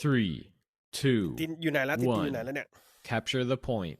three two ตินอยู่ไหนแล้วติน capture the point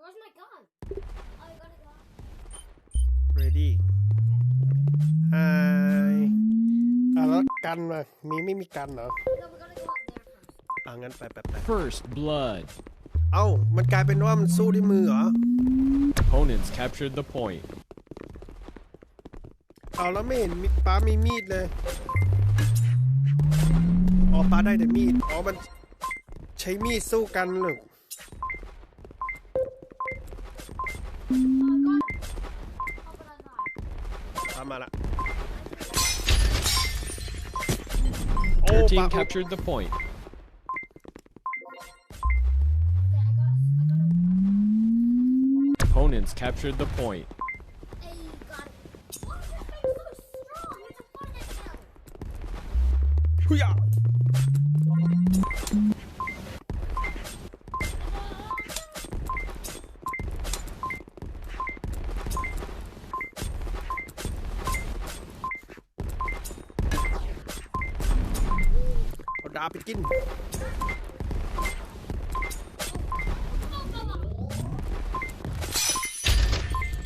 where's my gun? Oh, you got it, gun. ready ไออ่ะแล้วกันมามีไม่มีกันเหรอ No, we gotta first. blood เอ้า opponents captured the point เอาแล้วไม่เห็นมีป้ามีมีดเลย อ๋อป้าได้แต่มีด อ๋อ มันใช้มีดสู้กันหรือ Oh, I got it. Oh, but I died. ตามมาละ โอ้ Your ป้า team captured the point. Okay, I got, I got a. Opponents captured the point. Hey, you got it. Why าไปกิน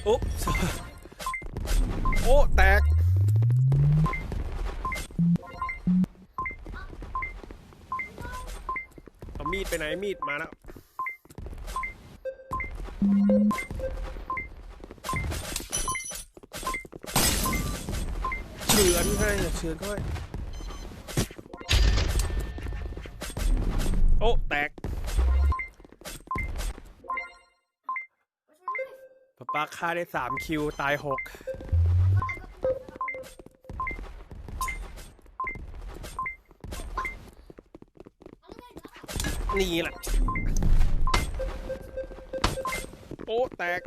โอ๊ะโอ้ แตก เอามีดไปไหน มีดมาแล้วเฉือนให้เฉือนเข้า โอ้แตกปะป้าฆ่าได้สามคิว ตายหกนี่แหละโอ้แตก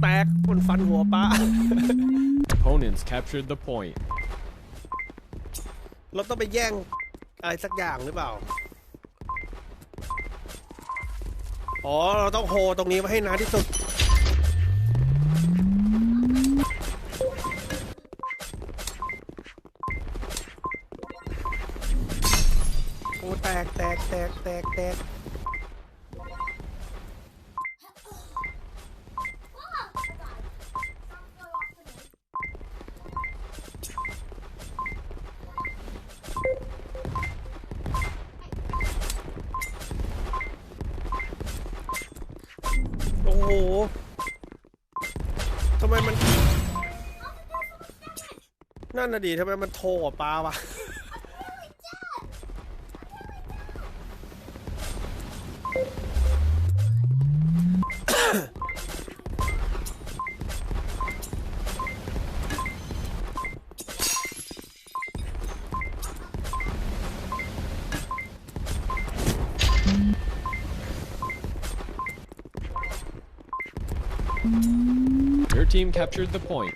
แตกมันฟันหัวป้า Opponents captured the point. เราต้องไปแย่งอะไรสักอย่างหรือเปล่า อ๋อ เราต้องโฮตรงนี้ไว้ให้นานที่สุด โอ้แตกแตกแตกแตกแตก โอ้โหทำไมมัน นั่นน่ะดิทำไมมันโทรกับปลาวะ Your team captured the point.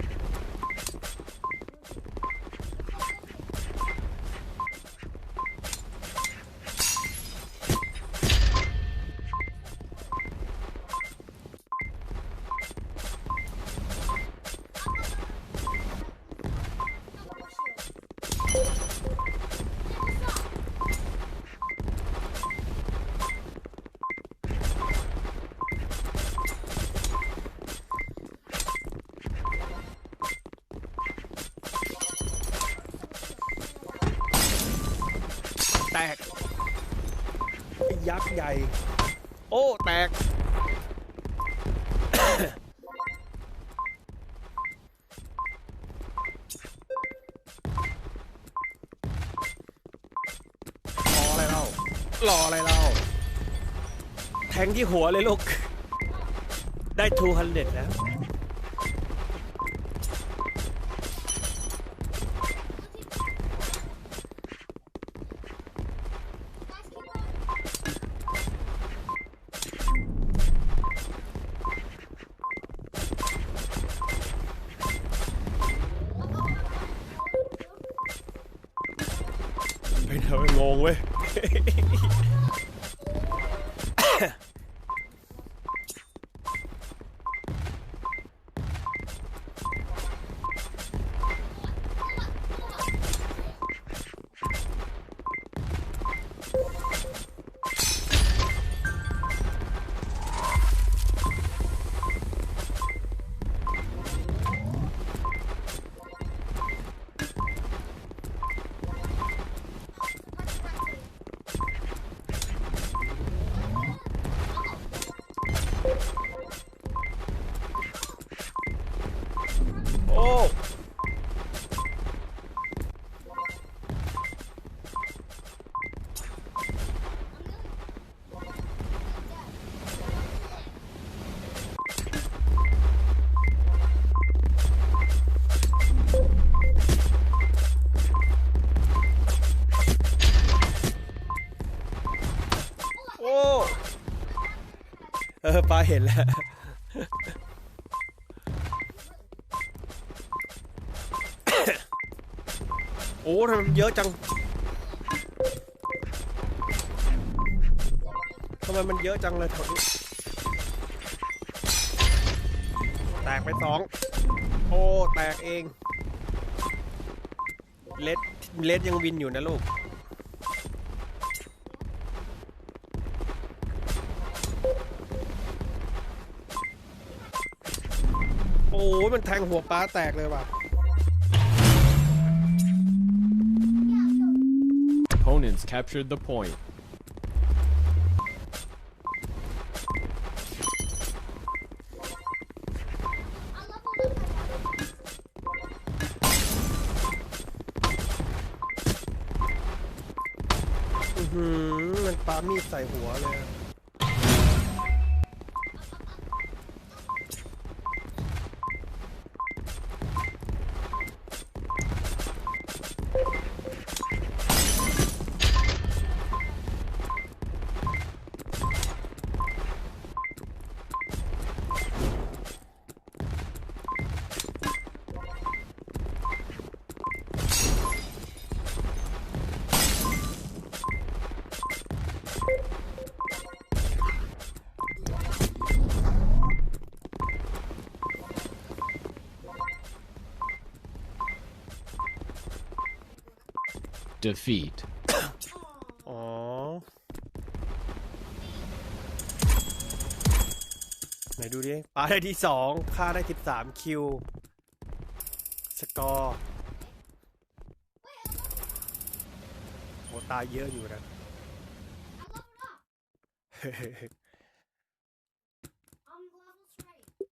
ยักษ์ใหญ่ โอ้ แตก รออะไรเล่ารออะไรเล่าแทงที่หัวเลยลูก ได้ทูฮันเด็ดแล้ว งงเว้ย ปลาเห็นแล้วโอ้ทำไมเยอะจังทำไมมันเยอะจังเลยแถวนี้แตกไปสองโอ้ แตกเอง เลดเลดยังวินอยู่นะลูก มันแทงหัวปลาแตกเลยว่ะ Opponents captured the point. อือหือมันปามีดใส่หัวเลย Defeat. ไหนดูดิปาได้ที่สองค่าได้สิบสามคิว สกอร์โหตายเยอะอยู่นะ